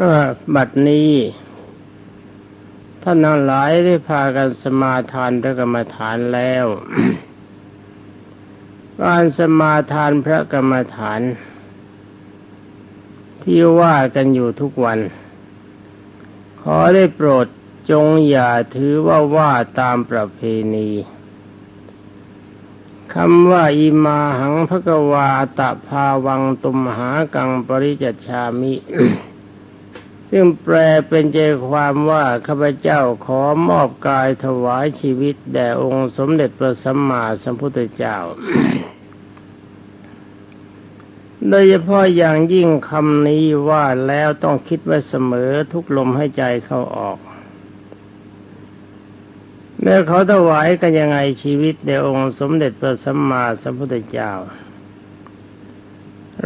อบัดนี้ท่านทั้งหลายได้พากันสมาทานพระกรรมฐานแล้วการสมาทานพระกรรมฐาน ที่ว่ากันอยู่ทุกวัน ขอได้โปรดจงอย่าถือว่าว่าตามประเพณีคำว่าอิมาหังพระกวาตะภาวังตุมหากังปริจชามิ ซึ่งแปลเป็นใจความว่าข้าพเจ้าขอมอบกายถวายชีวิตแด่องค์สมเด็จพระสัมมาสัมพุทธเจ้า โดยเฉพาะอย่างยิ่งคำนี้ว่าแล้วต้องคิดไว้เสมอทุกลมให้ใจเข้าออกเมื่อเขาถวายกันยังไงชีวิตในองค์สมเด็จพระสัมมาสัมพุทธเจ้า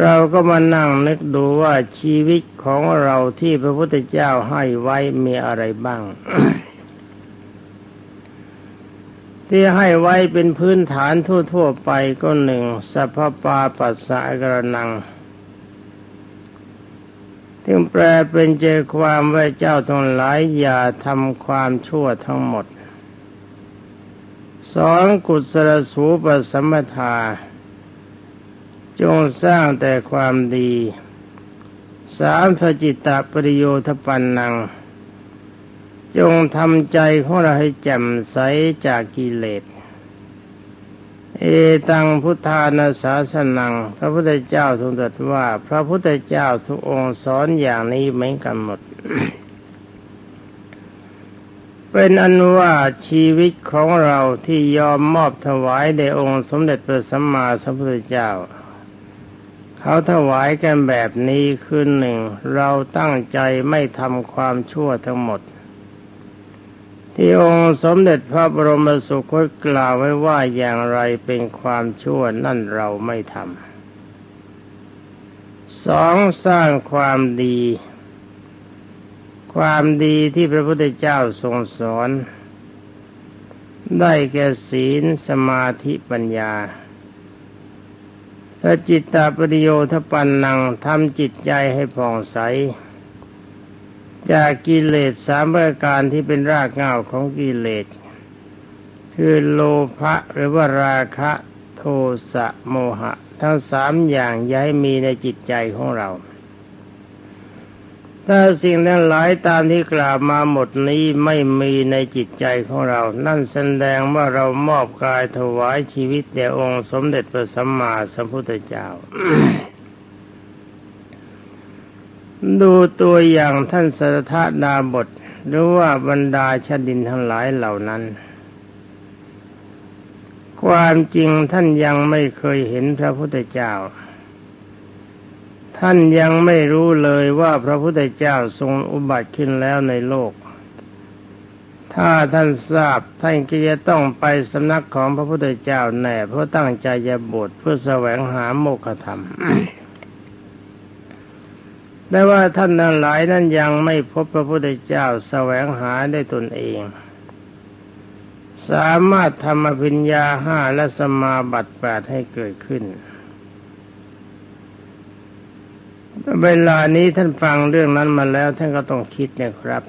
เราก็มานั่งนึกดูว่าชีวิตของเราที่พระพุทธเจ้าให้ไว้มีอะไรบ้าง ที่ให้ไว้เป็นพื้นฐานทั่ว ๆ ไปก็หนึ่งสัพปาปัสสะกระนังที่แปลเป็นใจความว่าเจ้าทั้งหลายอย่าทำความชั่วทั้งหมดสองกุศลสูปสัมมทา จงสร้างแต่ความดีสามทจิตตปริโยทปันนัง จงทำใจของเราให้แจ่มใสจากกิเลส เอตังพุทธานาสาสนัง พระพุทธเจ้าทรงตรัสว่า พระพุทธเจ้าทุกองค์สอนอย่างนี้เหมือนกันหมด เป็นอันว่าชีวิตของเราที่ยอมมอบถวายในองค์สมเด็จพระสัมมาสัมพุทธเจ้า เขาถวายกันแบบนี้คือหนึ่ง เราตั้งใจไม่ทำความชั่วทั้งหมด ที่องค์สมเด็จพระบรมสุคตกล่าวไว้ว่าอย่างไรเป็นความชั่วนั่นเราไม่ทำสองสร้างความดี ความดีที่พระพุทธเจ้าทรงสอน ได้แก่ศีลสมาธิปัญญา ถ้าจิตตาปริโยทปันนังทำจิตใจให้ผ่องใส จากกิเลสสามประการที่เป็นรากเหง้าของกิเลส คือโลภะหรือว่าราคะโทสะโมหะ ทั้งสามอย่างย้ายมีในจิตใจของเรา ถ้าสิ่งนั้นหลายตามที่กล่าวมาหมดนี้ไม่มีในจิตใจของเรา นั่นแสดงว่าเรามอบกายถวายชีวิตแด่องค์สมเด็จพระสัมมาสัมพุทธเจ้า ดูตัวอย่างท่านสรทดาบท หรือว่าบรรดาชดินทั้งหลายเหล่านั้น ความจริงท่านยังไม่เคยเห็นพระพุทธเจ้า ท่านยังไม่รู้เลยว่าพระพุทธเจ้าทรงอุบัติขึ้นแล้วในโลก ถ้าท่านทราบท่านก็จะต้องไปสำนักของพระพุทธเจ้าแน่เพราะตั้งใจจะบวชเพื่อแสวงหาโมกขธรรมแต่ว่าท่านนั้นหลายนั้นยังไม่พบพระพุทธเจ้าแสวงหาได้ตนเอง สามารถทำอภิญญาห้าและสมาบัติแปดให้เกิดขึ้น เวลานี้ท่านฟังเรื่องนั้นมาแล้วท่านก็ต้องคิดนะครับ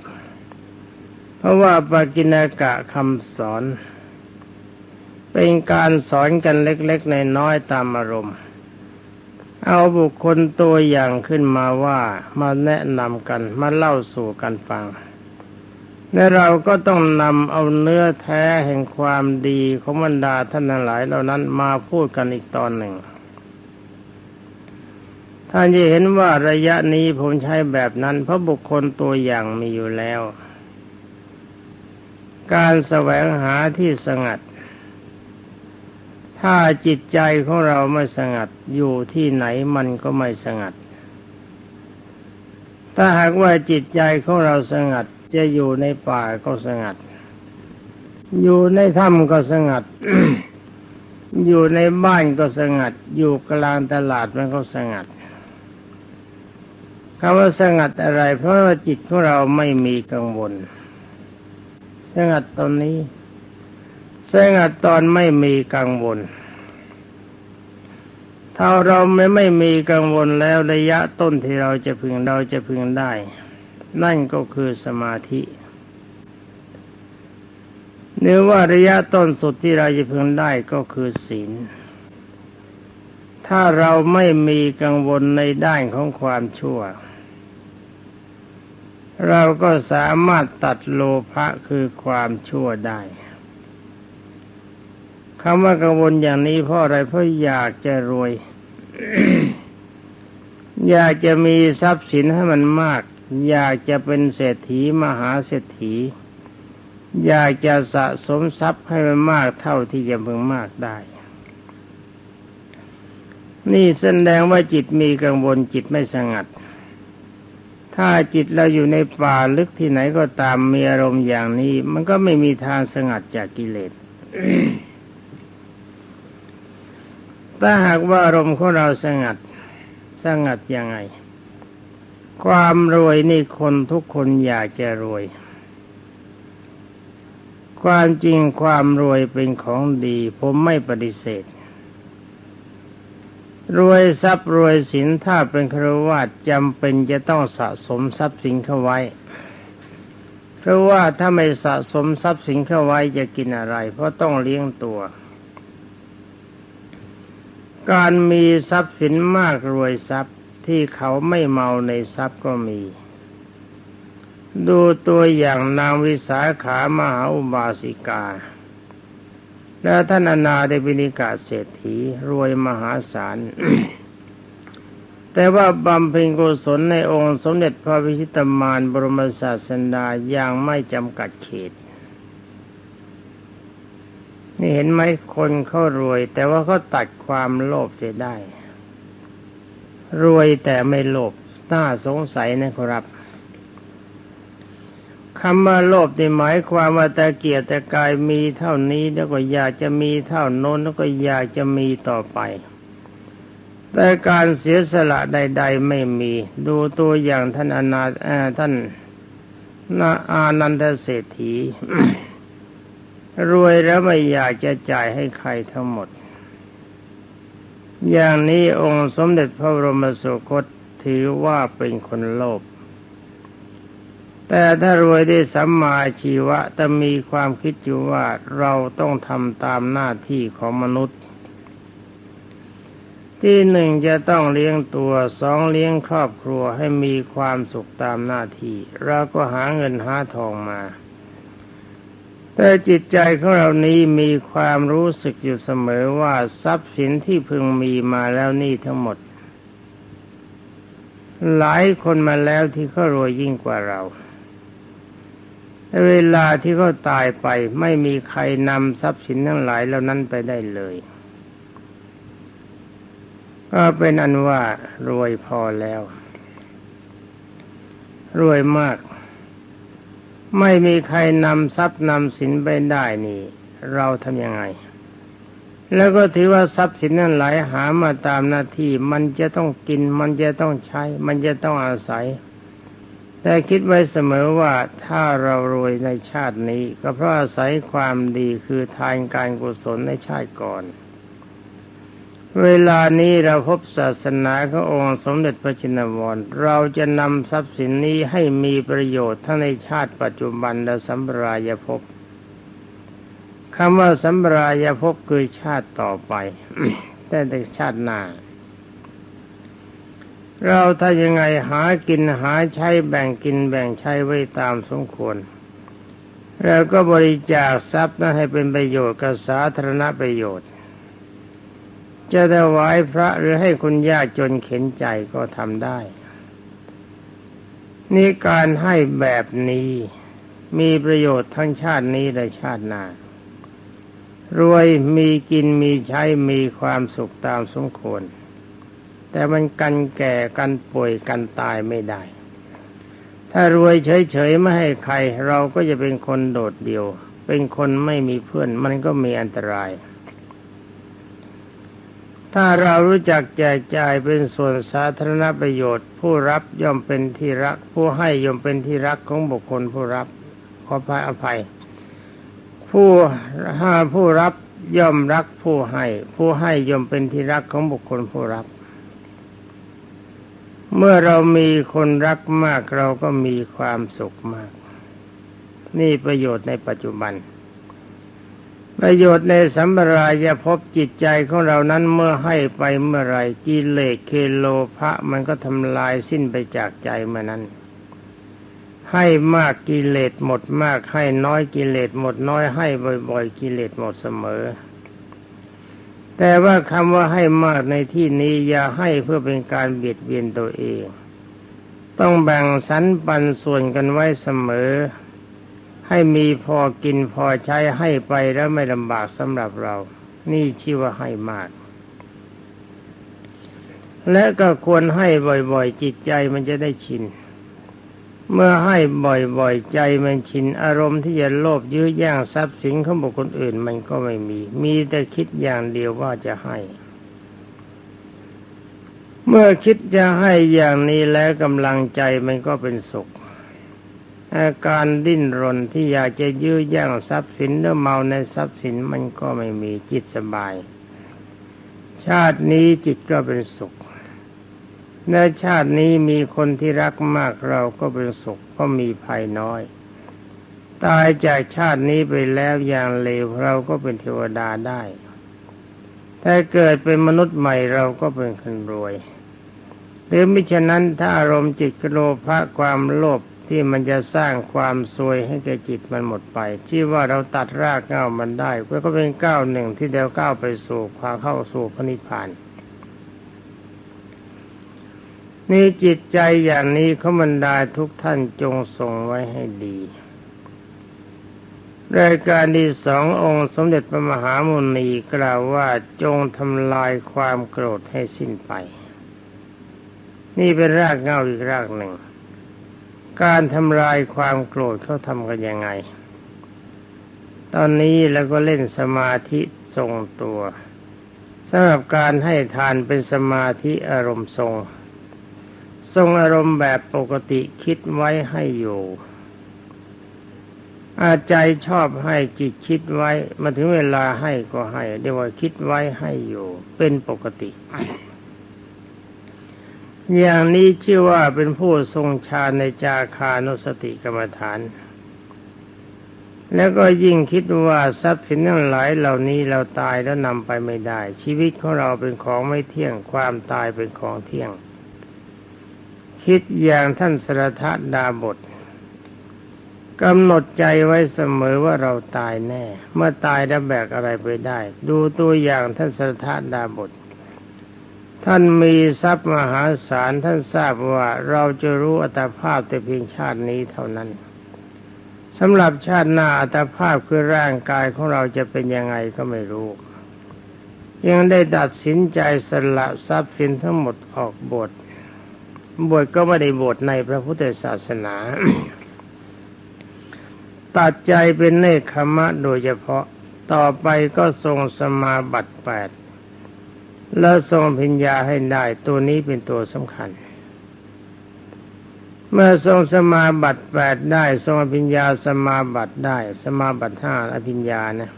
เพราะว่าปากินากะคำสอน เป็นการสอนกันเล็กๆในน้อยตามอารมณ์ เอาบุคคลตัวอย่างขึ้นมาว่ามาแนะนำกันมาเล่าสู่กันฟังและเราก็ต้องนำเอาเนื้อแท้แห่งความดีของบรรดาท่านหลายเหล่านั้นมาพูดกันอีกตอนหนึ่ง ท่านจะเห็นว่าระยะนี้ผมใช้แบบนั้น เพราะบุคคลตัวอย่างมีอยู่แล้ว การแสวงหาที่สงัด ถ้าจิตใจของเราไม่สงัดอยู่ที่ไหนมันก็ไม่สงัด ถ้าหากว่าจิตใจของเราสงัดจะอยู่ในป่าก็สงัด อยู่ในถ้ำก็สงัด อยู่ในบ้านก็สงัด อยู่กลางตลาดมันก็สงัด คำว่าสงัดอะไร เพราะว่าจิตของเราไม่มีกังวล สงัดตอนนี้ สงัดตอนไม่มีกังวล ถ้าเราไม่ไม่มีกังวลแล้วระยะต้นที่เราจะพึงเราจะพึงได้ นั่นก็คือสมาธิเนื้อว่าระยะต้นสุดที่เราจะพึงได้ก็คือศีล ถ้าเราไม่มีกังวลในด้านของความชั่ว เราก็สามารถตัดโลภะคือความชั่วได้คำว่ากังวลอย่างนี้เพราะอะไรเพราะอยากจะรวย อยากจะมีทรัพย์สินให้มันมาก อยากจะเป็นเศรษฐีมหาเศรษฐี อยากจะสะสมทรัพย์ให้มันมากเท่าที่จะพึงมากได้ นี่แสดงว่าจิตมีกังวลจิตไม่สงัด ถ้าจิตเราอยู่ในป่าลึกที่ไหนก็ตามมีอารมณ์อย่างนี้ มันก็ไม่มีทางสงัดจากกิเลสถ้าหากว่าอารมณ์ของเราสงัด สงัดยังไง ความรวยนี่คนทุกคนอยากจะรวย ความจริงความรวยเป็นของดี ผมไม่ปฏิเสธ รวยทรัพย์รวยสินถ้าเป็นครวาจำเป็นจะต้องสะสมทรัพย์สินเข้าไว้ เพราะว่าถ้าไม่สะสมทรัพย์สินเข้าไว้จะกินอะไร เพราะต้องเลี้ยงตัว การมีทรัพย์สินมากรวยทรัพย์ที่เขาไม่เมาในทรัพย์ก็มี ดูตัวอย่างนางวิสาขามหาอุบาสิกา และท่านอนาเดบินิกาเศรษฐีรวยมหาศาล แต่ว่าบำเพ็ญกุศลในองค์สมเด็จพระวิชิตมารบรมศาสดาอย่างไม่จำกัดเขต นี่เห็นไหมคนเขารวย แต่ว่าเขาตัดความโลภจะได้ รวยแต่ไม่โลภน่าสงสัยนะครับ คำว่าโลภในหมายความว่าแต่เกียรติแต่กายมีเท่านี้แล้วก็อยากจะมีเท่าโน้นแล้วก็อยากจะมีต่อไป แต่การเสียสละใด ๆ ไม่มี ดูตัวอย่างท่านอนาท่านนาอานันทเศรษฐี รวยแล้วไม่อยากจะจ่ายให้ใครทั้งหมด อย่างนี้องค์สมเด็จพระบรมสุคตถือว่าเป็นคนโลภ แต่ถ้ารวยได้สัมมาชีวะแต่มีความคิดอยู่ว่าเราต้องทำตามหน้าที่ของมนุษย์ ที่หนึ่งจะต้องเลี้ยงตัวสองเลี้ยงครอบครัวให้มีความสุขตามหน้าที่ เราก็หาเงินหาทองมา แต่จิตใจของเรานี้มีความรู้สึกอยู่เสมอว่าทรัพย์สินที่พึงมีมาแล้วนี่ทั้งหมดหลายคนมาแล้วที่เขารวยยิ่งกว่าเรา เวลาที่เขาตายไปไม่มีใครนำทรัพย์สินทั้งหลายเหล่านั้นไปได้เลย ก็เป็นอันว่ารวยพอแล้ว รวยมาก ไม่มีใครนำทรัพย์นำสินไปได้นี่ เราทำยังไง แล้วก็ถือว่าทรัพย์สินนั้นหลายหามาตามหน้าที่ มันจะต้องกิน มันจะต้องใช้ มันจะต้องอาศัย แต่คิดไว้เสมอว่าถ้าเรารวยในชาตินี้ ก็เพราะอาศัยความดีคือทานการกุศลในชาติก่อน เวลานี้เราพบศาสนาขององค์สมเด็จพระจินวร เราจะนำทรัพย์สินนี้ให้มีประโยชน์ทั้งในชาติปัจจุบันและสัมปรายภพคำว่าสัมปรายภพคือชาติต่อไปแต่ในชาติหน้า เราถ้ายังไงหากินหาใช้แบ่งกินแบ่งใช้ไว้ตามสมควรแล้วก็บริจาคทรัพย์นั้นให้เป็นประโยชน์กับสาธารณประโยชน์ จะถวายพระหรือให้คนยากจนเข็นใจก็ทำได้ นี่การให้แบบนี้มีประโยชน์ทั้งชาตินี้และชาติหน้ารวยมีกินมีใช้มีความสุขตามสมควร แต่มันกันแก่กันป่วยกันตายไม่ได้ ถ้ารวยเฉยๆไม่ให้ใคร เราก็จะเป็นคนโดดเดี่ยว เป็นคนไม่มีเพื่อนมันก็มีอันตราย ถ้าเรารู้จักแจกจ่ายเป็นส่วนสาธารณประโยชน์ ผู้รับย่อมเป็นที่รัก ผู้ให้ย่อมเป็นที่รักของบุคคลผู้รับขอพายอภัย ผู้ห้าผู้รับย่อมรักผู้ให้ ผู้ให้ย่อมเป็นที่รักของบุคคลผู้รับ เมื่อเรามีคนรักมากเราก็มีความสุขมาก นี่ประโยชน์ในปัจจุบัน ประโยชน์ในสัมปรายภพจิตใจของเรานั้นเมื่อให้ไปเมื่อไรกิเลสเคโลภะมันก็ทำลายสิ้นไปจากใจเมื่อนั้น ให้มากกิเลสหมดมากให้น้อยกิเลสหมดน้อยให้บ่อย ๆ กิเลสหมดเสมอ แต่ว่าคำว่าให้มากในที่นี้อย่าให้เพื่อเป็นการเบียดเบียนตัวเอง ต้องแบ่งสรรปันส่วนกันไว้เสมอ ให้มีพอกินพอใช้ให้ไปแล้วไม่ลำบากสำหรับเรา นี่ชื่อว่าให้มาก และก็ควรให้บ่อยๆ จิตใจมันจะได้ชิน เมื่อให้บ่อยๆใจมันชินอารมณ์ที่จะโลภยื้อแย่งทรัพย์สินของบุคคลอื่นมันก็ไม่มี มีแต่คิดอย่างเดียวว่าจะให้ เมื่อคิดจะให้อย่างนี้แล้วกำลังใจมันก็เป็นสุข อาการดิ้นรนที่อยากจะยื้อแย่งทรัพย์สินหรือเมาในทรัพย์สินมันก็ไม่มีจิตสบาย ชาตินี้จิตก็เป็นสุข ในชาตินี้มีคนที่รักมากเราก็เป็นสุขก็มีภัยน้อย ตายจากชาตินี้ไปแล้วอย่างเลวเราก็เป็นเทวดาได้ถ้าเกิดเป็นมนุษย์ใหม่เราก็เป็นคนรวย หรือมิฉะนั้นถ้าอารมณ์จิตกโลภะความโลภที่มันจะสร้างความซวยให้แก่จิตมันหมดไปที่ว่าเราตัดรากเง้ามันได้ก็เป็นก้าวหนึ่งที่เดียวก้าวไปสู่ความเข้าสู่พระนิพพาน นี่จิตใจอย่างนี้เขาบรรดาทุกท่านจงส่งไว้ให้ดีรายการที่สององค์สมเด็จพระมหามุนีกล่าวว่าจงทำลายความโกรธให้สิ้นไป นี่เป็นรากเงาอีกรากหนึ่ง การทำลายความโกรธเขาทำกันยังไง ตอนนี้เราก็เล่นสมาธิทรงตัวสำหรับการให้ทานเป็นสมาธิอารมณ์ทรง ทรงอารมณ์แบบปกติคิดไว้ให้อยู่ อาใจชอบให้จิตคิดไว้มาถึงเวลาให้ก็ให้เรียกว่าคิดไว้ให้อยู่ เป็นปกติ อย่างนี้ชื่อว่าเป็นผู้ทรงฌานในจาคานุสติกรรมฐาน แล้วก็ยิ่งคิดว่าทรัพย์สินทั้งหลายเหล่านี้เราตายแล้วนำไปไม่ได้ ชีวิตของเราเป็นของไม่เที่ยงความตายเป็นของเที่ยง คิดอย่างท่านสรทดาบทกำหนดใจไว้เสมอว่าเราตายแน่ เมื่อตายแล้วแบกอะไรไปได้ ดูตัวอย่างท่านสรทดาบทท่านมีทรัพย์มหาศาลท่านทราบว่าเราจะรู้อัตภาพแต่เพียงชาตินี้เท่านั้นสำหรับชาติหน้าอัตภาพคือร่างกายของเราจะเป็นยังไงก็ไม่รู้ ยังได้ตัดสินใจสละทรัพย์สินทั้งหมดออกบท บวชก็ไม่ได้บวชในพระพุทธศาสนา ตัดใจเป็นเนคขมะโดยเฉพาะต่อไปก็ทรงสมาบัติแปดแล้วทรงพิญญาให้ได้ตัวนี้เป็นตัวสำคัญ เมื่อทรงสมาบัติแปดได้ ทรงพิญญาสมาบัติได้ สมาบัติห้าอภิญญานะ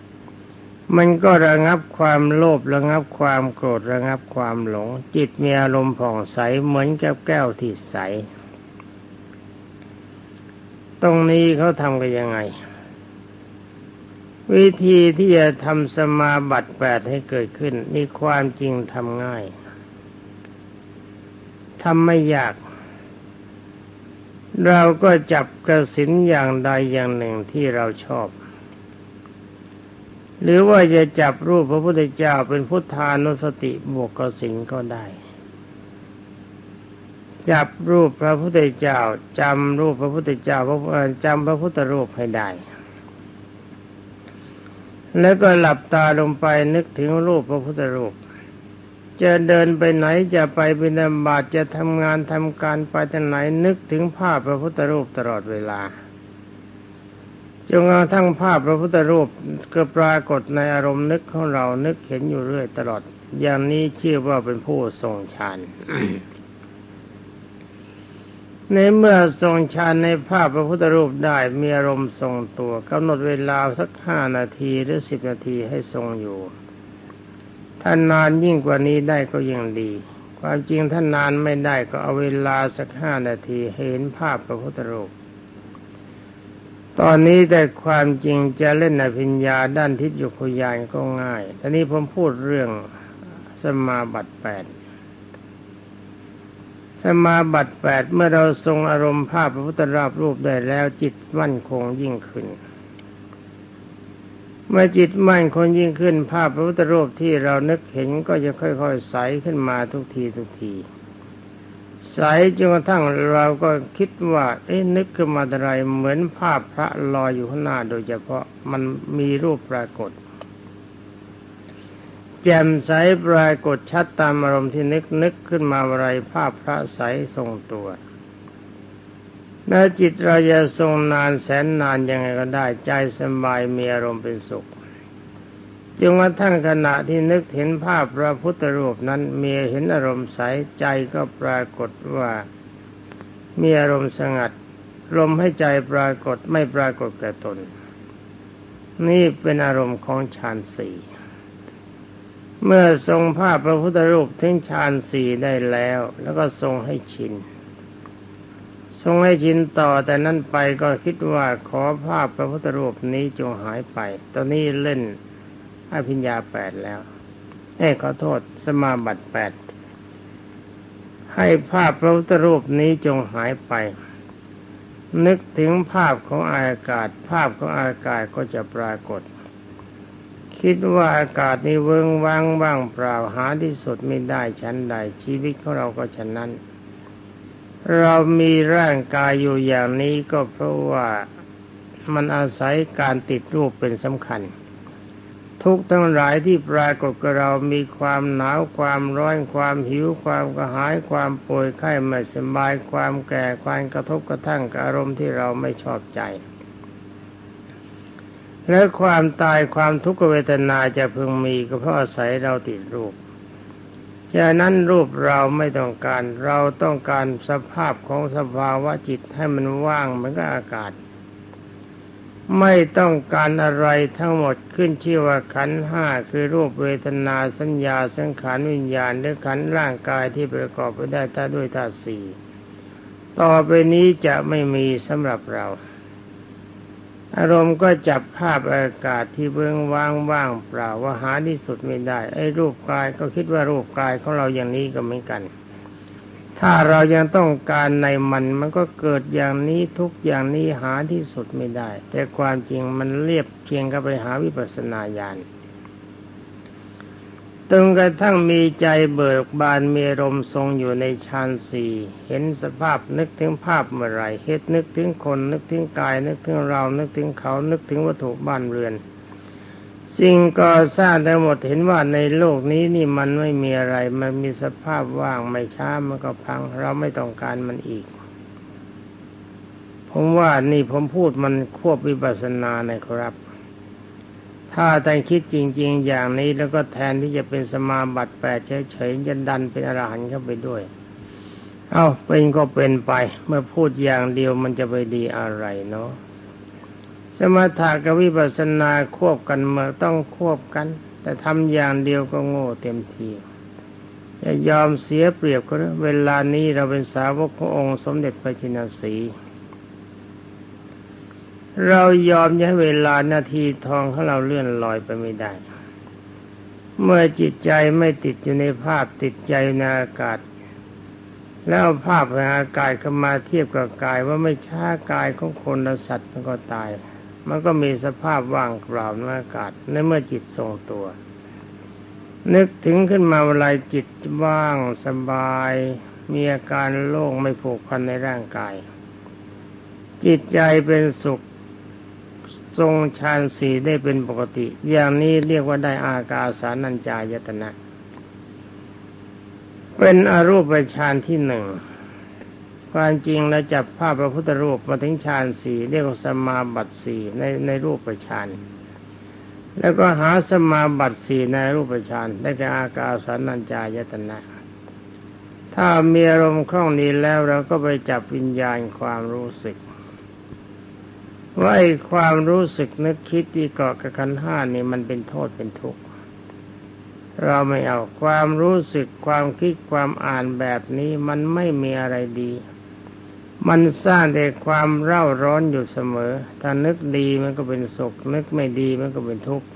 มันก็ระงับความโลภระงับความโกรธระงับความหลง จิตมีอารมณ์ผ่องใสเหมือนกับแก้วที่ใส ตรงนี้เขาทำกันยังไง วิธีที่จะทำสมาบัติแปดให้เกิดขึ้นนี่ความจริงทำง่ายทำไม่ยาก เราก็จับกระสินอย่างใดอย่างหนึ่งที่เราชอบ หรือว่าจะจับรูปพระพุทธเจ้าเป็นพุทธานุสติบวกกสิงก็ได้ จับรูปพระพุทธเจ้าจำรูปพระพุทธเจ้าจำพระพุทธรูปให้ได้ แล้วก็หลับตาลงไปนึกถึงรูปพระพุทธรูป จะเดินไปไหนจะไปบิณฑบาตจะทำงานทำการไปที่ไหนนึกถึงภาพพระพุทธรูปตลอดเวลา จนกระทั่งภาพพระพุทธรูปก็ปรากฏในอารมณ์นึกของเรานึกเห็นอยู่เรื่อยตลอด อย่างนี้ชื่อว่าเป็นผู้ทรงฌานในเมื่อทรงฌานในภาพพระพุทธรูปได้มีอารมณ์ทรงตัวกำหนดเวลาสักห้านาทีหรือสิบนาทีให้ทรงอยู่ถ้านานยิ่งกว่านี้ได้ก็ยังดีคความจริงท่านนานไม่ได้ก็เอาเวลาสักห้านาทีเห็นภาพพระพุทธรูป ตอนนี้แต่ความจริงจะเล่นอภิญญาด้านทิพยุคุยานก็ง่ายทีนี้ผมพูดเรื่องสมาบัติแปดสมาบัติแปดเมื่อเราทรงอารมณ์ภาพพระพุทธราบรูปได้แล้วจิตมั่นคงยิ่งขึ้น เมื่อจิตมั่นคงยิ่งขึ้น ภาพพระพุทธรูปที่เรานึกเห็นก็จะค่อยๆใสขึ้นมาทุกทีทุกที ใสจนกระทั่งเราก็คิดว่า เอ๊ะนึกขึ้นมาอะไรเหมือนภาพพระลอยอยู่ข้างหน้าโดยเฉพาะมันมีรูปปรากฏ แจ่มใสปรากฏชัดตามอารมณ์ที่นึกนึกขึ้นมาอะไรภาพพระใสทรงตัวแล้วจิตเราจะทรงนานแสนนานยังไงก็ได้ใจสบายมีอารมณ์เป็นสุข จนกระทั่งขณะที่นึกเห็นภาพพระพุทธรูปนั้นเมียเห็นอารมณ์ใสใจก็ปรากฏว่า มีอารมณ์สงัด ลมให้ใจปรากฏไม่ปรากฏแก่ตน นี่เป็นอารมณ์ของฌานสี่เมื่อทรงภาพพระพุทธรูปถึงฌานสี่ได้แล้ว แล้วก็ทรงให้ชินทรงให้ชินต่อแต่นั้นไปก็คิดว่าขอภาพพระพุทธรูปนี้จงหายไป ตอนนี้เล่น อภิญญาแปดแล้วให้ขอโทษสมาบัติแปดให้ภาพพระพุทธรูปนี้จงหายไป นึกถึงภาพของอากาศ ภาพของอากาศก็จะปรากฏ คิดว่าอากาศนี้เวิงว่างว่างเปล่าหาที่สุดไม่ได้ชั้นใดชีวิตของเราก็ฉะนั้น เรามีร่างกายอยู่อย่างนี้ก็เพราะว่ามันอาศัยการติดรูปเป็นสำคัญ ทุกทั้งหลายที่ปรากฏกับเรามีความหนาวความร้อนความหิวความกระหายความป่วยไข้ไม่สบายความแก่ความกระทบกระทั่งกับอารมณ์ที่เราไม่ชอบใจ และความตายความทุกขเวทนาจะพึงมีก็เพราะอาศัยเราติดรูปฉะนั้นรูปเราไม่ต้องการเราต้องการสภาพของสภาวะจิตให้มันว่างเหมือนกับอากาศ ไม่ต้องการอะไรทั้งหมดขึ้นชื่อว่าขันห้าคือรูปเวทนาสัญญาสังขารวิญญาณหรือขันร่างกายที่ประกอบไปได้ถ้าด้วยธาสี่ต่อไปนี้จะไม่มีสำหรับเรา อารมณ์ก็จับภาพอากาศที่เบื้องว่างว่างเปล่าว่าหาที่สุดไม่ได้ ไอ้รูปกายก็คิดว่ารูปกายของเราอย่างนี้ก็เหมือนกัน ถ้าเรายังต้องการในมันมันก็เกิดอย่างนี้ทุกอย่างนี้หาที่สุดไม่ได้ แต่ความจริงมันเรียบเคียงกับไปหาวิปัสสนาญาณจนกระทั่งมีใจเบิกบานมีลมทรงอยู่ในฌานสี่เห็นสภาพนึกถึงภาพเมื่อไรเฮ็ดนึกถึงคนนึกถึงกายนึกถึงเรานึกถึงเขานึกถึงวัตถุบ้านเรือน สิ่งก่อสร้างทั้งหมดเห็นว่าในโลกนี้นี่มันไม่มีอะไร มันมีสภาพว่างไม่ช้ามันก็พัง เราไม่ต้องการมันอีก ผมว่านี่ผมพูดมันควบวิปัสสนานะครับ ถ้าท่คิดจริง ๆ อย่างนี้แล้วก็แทนที่จะเป็นสมาบัติแปดเฉยๆจะดันเป็นอรหันต์เข้าไปด้วย เอาเป็นก็เป็นไป เมื่อพูดอย่างเดียวมันจะไปดีอะไรเนาะ สมถะกับวิปัสสนาควบกันมาต้องควบกัน แต่ทำอย่างเดียวก็โง่เต็มทีจะยอมเสียเปรียบก็เวลานี้เราเป็นสาวกขององค์สมเด็จพระจินสีเรายอมให้เวลานาทีทองของเราเลื่อนลอยไปไม่ได้ เมื่อจิตใจไม่ติดอยู่ในภาพติดใจในอากาศ แล้วภาพในอากาศเข้ามาเทียบกับกายว่าไม่ช้ากายของคนและสัตว์มันก็ตาย มันก็มีสภาพว่างเปล่าในอากาศในเมื่อจิตทรงตัว นึกถึงขึ้นมาเวลาจิตว่างสบาย มีอาการโล่งไม่ผูกพันในร่างกาย จิตใจเป็นสุขทรงฌานสี่ได้เป็นปกติ อย่างนี้เรียกว่าได้อากาสานัญจายตนะ เป็นอรูปฌานที่หนึ่ง ความจริงเราจับภาพพระพุทธรูปมาถึงฌานสี่เรียกว่าสมาบัติสี่ในในรูปฌานแล้วก็หาสมาบัติสี่ในรูปฌานได้แก่อากาสานัญจายตนะ ถ้ามีอารมณ์คล่องนี้แล้วเราก็ไปจับวิญญาณความรู้สึก ว่าไอ้ความรู้สึกนึกคิดที่เกาะกับขันห้านี่มันเป็นโทษเป็นทุกข์เราไม่เอาความรู้สึกความคิดความอ่านแบบนี้มันไม่มีอะไรดี มันสร้างแต่ความเร่าร้อนอยู่เสมอ ถ้านึกดีมันก็เป็นสุข นึกไม่ดีมันก็เป็นทุกข์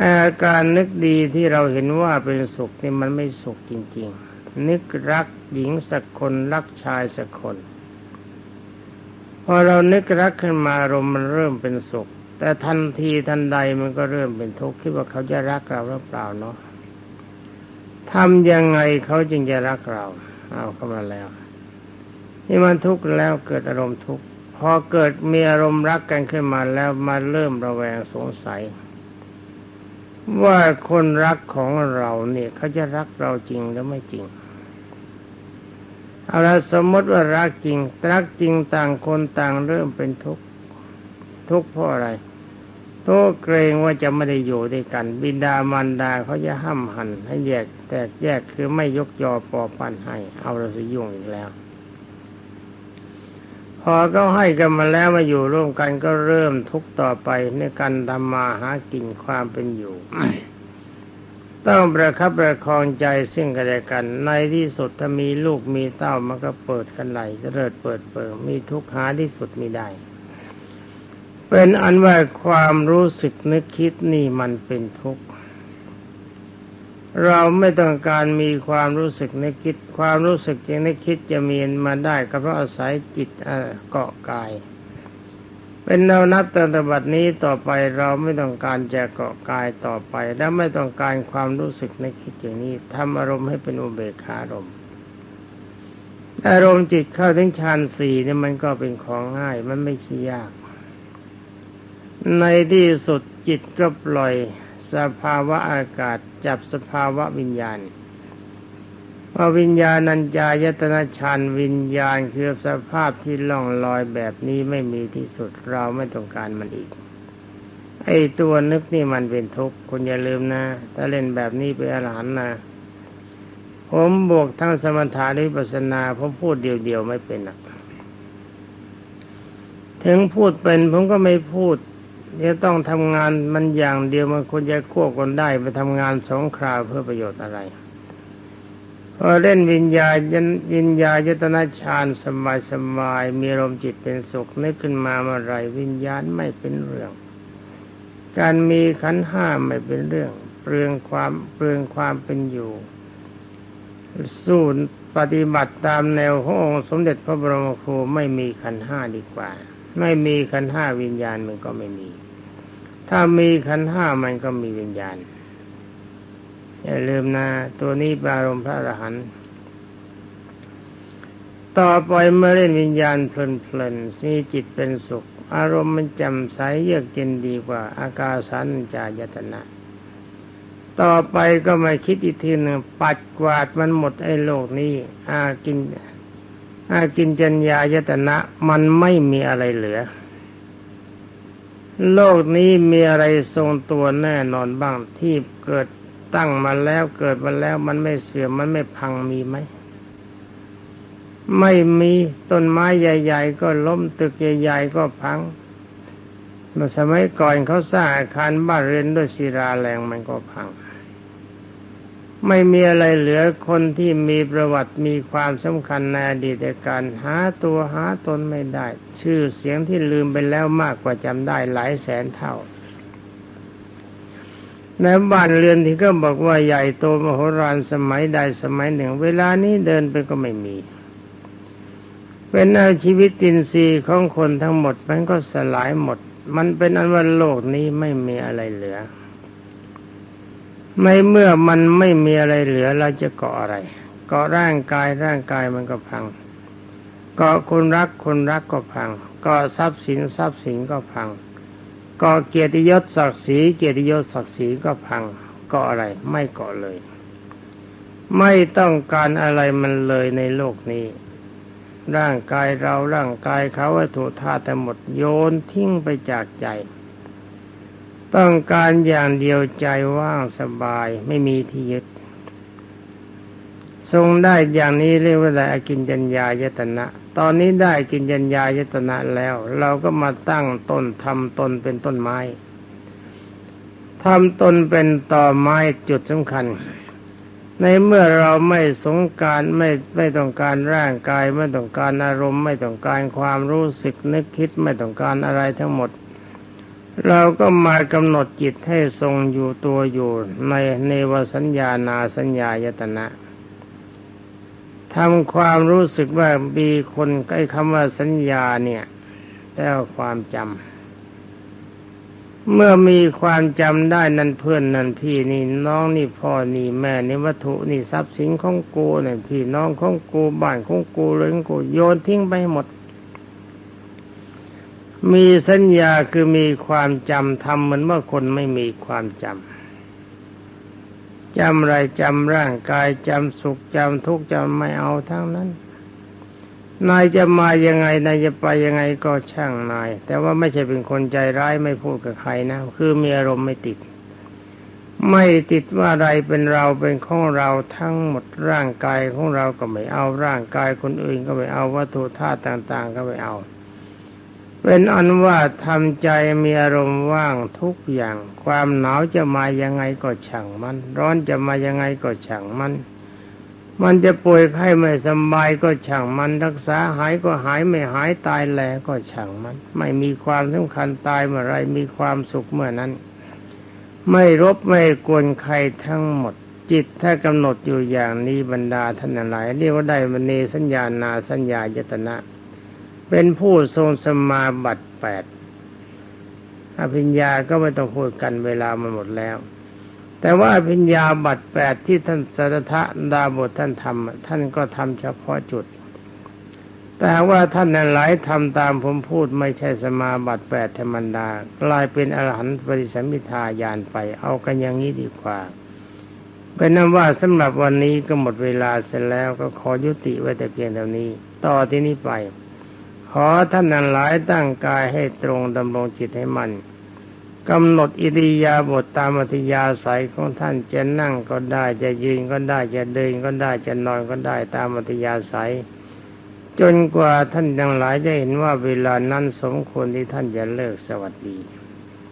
อาการนึกดีที่เราเห็นว่าเป็นสุขนี่มันไม่สุขจริง ๆ นึกรักหญิงสักคนรักชายสักคน พอเรานึกรักขึ้นมาอารมณ์มันเริ่มเป็นสุข แต่ทันทีทันใดมันก็เริ่มเป็นทุกข์คิดว่าเขาจะรักเราหรือเปล่าเนาะทำยังไงเขาจึงจะรักเรา เอาเข้ามาแล้ว นี่มันทุกข์แล้วเกิดอารมณ์ทุกข์พอเกิดมีอารมณ์รักกันขึ้นมาแล้วมาเริ่มระแวงสงสัย ว่าคนรักของเราเนี่ยเขาจะรักเราจริงหรือไม่จริงเอาละสมมติว่ารักจริง รักจริงต่างคนต่างเริ่มเป็นทุกข์ทุกข์เพราะอะไรทุกเกรงว่าจะไม่ได้อยู่ด้วยกัน บิดามารดาเขาจะห้ามหันให้แยกแตกแยกคือไม่ยกยอปอปันให้ เอาเราสิยุ่งอีกแล้ว อเขาให้กันมาแล้วมาอยู่ร่วมกันก็เริ่มทุกต่อไปในการทำมาหากินความเป็นอยู่ ต้องประคับประคองใจซึ่งกันและกัน ในที่สุดถ้ามีลูกมีเต้ามันก็เปิดกันไหลจะเริดเปิดเปิดมีทุกข์หาที่สุดมีได้ เป็นอันว่าความรู้สึกนึกคิดนี่มันเป็นทุกข์ เราไม่ต้องการมีความรู้สึกในคิด ความรู้สึกยังนึกคิดจะมีมาได้ก็เพราะอาศัยจิตเกาะกาย เป็นแนวนับตั้งแต่บัดนี้ต่อไปเราไม่ต้องการจะเกาะกายต่อไป และไม่ต้องการความรู้สึกในคิดอย่างนี้ทำอารมณ์ให้เป็นอุเบกขาอารมณ์อารมณ์จิตเข้าถึงฌานสี่เนี่ยมันก็เป็นของง่ายมันไม่ใช่ยาก ในที่สุดจิตก็ปล่อย สภาวะอากาศ จับสภาวะวิญญาณว่าวิญญาณัญญายตนะฌานวิญญาณคือสภาพที่ล่องลอยแบบนี้ไม่มีที่สุดเราไม่ต้องการมันอีก ไอ้ตัวนึกนี่มันเป็นทุกข์คุณอย่าลืมนะ ถ้าเล่นแบบนี้เป็นอรหันนะ ผมบวกทั้งสมถะวิปัสนาผมพูดเดียวๆไม่เป็นอะถึงพูดเป็นผมก็ไม่พูด จะต้องทำงานมันอย่างเดียวมันควรจะควบกันได้ไปทำงานสองคราวเพื่อประโยชน์อะไรพอเล่นวิญญาณวิญญาณยตนาฌานสบายสบายมีลมจิตเป็นสุขนึกขึ้นมาเมื่อไรวิญญาณไม่เป็นเรื่อง การมีขันห้าไม่เป็นเรื่อง เปลืองความเปลืองความเป็นอยู่ สู้ปฏิบัติตามแนวขององค์สมเด็จพระบรมครูไม่มีขันห้าดีกว่า ไม่มีขันห้าวิญญาณมันก็ไม่มี ถ้ามีขันห้ามันก็มีวิญญาณ อย่าลืมนะ ตัวนี้ปารมพระอรหันต์ต่อไปเมื่อเล่นวิญญาณเพลินๆมีจิตเป็นสุข อารมณ์มันจำใสเยือกเย็นดีกว่า อากาสันจายตนะ ต่อไปก็มาคิดอีกทีหนึ่งปัดกวาดมันหมดไอ้โลกนี้อากิน อากินจัญญายตนะมันไม่มีอะไรเหลือ โลกนี้มีอะไรทรงตัวแน่นอนบ้างที่เกิดตั้งมาแล้วเกิดมาแล้วมันไม่เสื่อมมันไม่พังมีไหม ไม่มีต้นไม้ใหญ่ ๆ ก็ล้มตึกใหญ่ ๆ ก็พังเมื่อสมัยก่อนเขาสร้างอาคารบ้านเรือนด้วยศิลาแรงมันก็พัง ไม่มีอะไรเหลือคนที่มีประวัติมีความสำคัญในอดีตการหาตัวหาตนไม่ได้ ชื่อเสียงที่ลืมไปแล้วมากกว่าจำได้หลายแสนเท่าในบ้านเรือนที่ก็บอกว่าใหญ่โตมโหฬารสมัยใดสมัยหนึ่ง เวลานี้เดินไปก็ไม่มี เป็นเอาชีวิตตินซีของคนทั้งหมดมันก็สลายหมด มันเป็นอันว่าโลกนี้ไม่มีอะไรเหลือ ในเมื่อมันไม่มีอะไรเหลือเราจะเกาะอะไร เกาะร่างกายร่างกายมันก็พัง เกาะคนรักคนรักก็พัง เกาะทรัพย์สินทรัพย์สินก็พัง เก็เกียรติยศศักดิ์ศรีเกียรติยศศักดิ์ศรีก็พังก็อะไรไม่เกาะเลย ไม่ต้องการอะไรมันเลยในโลกนี้ ร่างกายเราร่างกายเขาวัตถุธาตุหมดโยนทิ้งไปจากใจ ต้องการอย่างเดียวใจว่างสบายไม่มีที่ยึด ทรงได้อย่างนี้เรียกว่าอะไรกินจัญญายตนะ ตอนนี้ได้กินยัญญายตนะแล้ว เราก็มาตั้งต้นทำตนเป็นต้นไม้ทำตนเป็นต่อไม้จุดสำคัญ ในเมื่อเราไม่สงการไม่ไม่ต้องการร่างกาย ไม่ต้องการอารมณ์ ไม่ต้องการความรู้สึกนึกคิดไม่ต้องการอะไรทั้งหมด เราก็มากำหนดจิตให้ทรงอยู่ตัวอยู่ในเนวสัญญานาสัญญายตนะทำความรู้สึกว่ามีคนใกล้คำว่าสัญญาเนี่ยแล้วความจำเมื่อมีความจำได้นั่นเพื่อนนั่นพี่นี่น้องนี่พ่อนี่แม่นี่วัตถุนี่ทรัพย์สินของกูนี่พี่น้องของกูบ้านของกูเลยของกูโยนทิ้งไปหมด มีสัญญาคือมีความจำทำเหมือนเมื่อคนไม่มีความจำจำอะไรจำร่างกายจำสุขจำทุกข์จำไม่เอาทั้งนั้นนายจะมายังไงนายจะไปยังไงก็ช่างนาย แต่ว่าไม่ใช่เป็นคนใจร้ายไม่พูดกับใครนะ คือมีอารมณ์ไม่ติด ไม่ติดว่าอะไรเป็นเราเป็นของเราทั้งหมดร่างกายของเราก็ไม่เอาร่างกายคนอื่นก็ไม่เอาวัตถุธาตุต่าง ๆ ก็ไม่เอา เป็นอันว่าทำใจมีอารมณ์ว่างทุกอย่าง ความหนาวจะมายังไงก็ช่างมัน ร้อนจะมายังไงก็ช่างมัน มันจะป่วยไข้ไม่สบายก็ช่างมัน รักษาหายก็หายไม่หายตายแลก็ช่างมัน ไม่มีความสำคัญตายเมื่อไรมีความสุขเมื่อนั้น ไม่รบไม่กวนใครทั้งหมด จิตถ้ากำหนดอยู่อย่างนี้บรรดาท่านหลายเรียกว่าได้มณีสัญญานาสัญญายตนะ เป็นผู้ทรงสมาบัติแปดอภิญญาก็ไม่ต้องพูดกันเวลามันหมดแล้ว แต่ว่าอภิญญาบัตรแปดที่ท่านสัทะดาบทท่านทำท่านก็ทำเฉพาะจุด แต่ว่าท่านนั้นหลายทำตามผมพูดไม่ใช่สมาบัติแปดธรรมดากลายเป็นอรหันต์ปริสัมมิทายานไป เอากันอย่างนี้ดีกว่าเป็นนั้นว่าสำหรับวันนี้ก็หมดเวลาเสร็จแล้วก็ขอยุติไว้แต่เพียงเท่านี้ ต่อที่นี้ไป ขอท่านนั้นหลายตั้งกายให้ตรงดำรงจิตให้มันกำหนดอิริยาบถตามอัธยาศัยของท่านจะนั่งก็ได้จะยืนก็ได้จะเดินก็ได้จะนอนก็ได้ตามอัธยาศัย จนกว่าท่านทั้งหลายจะเห็นว่าเวลานั้นสมควรที่ท่านจะเลิกสวัสดี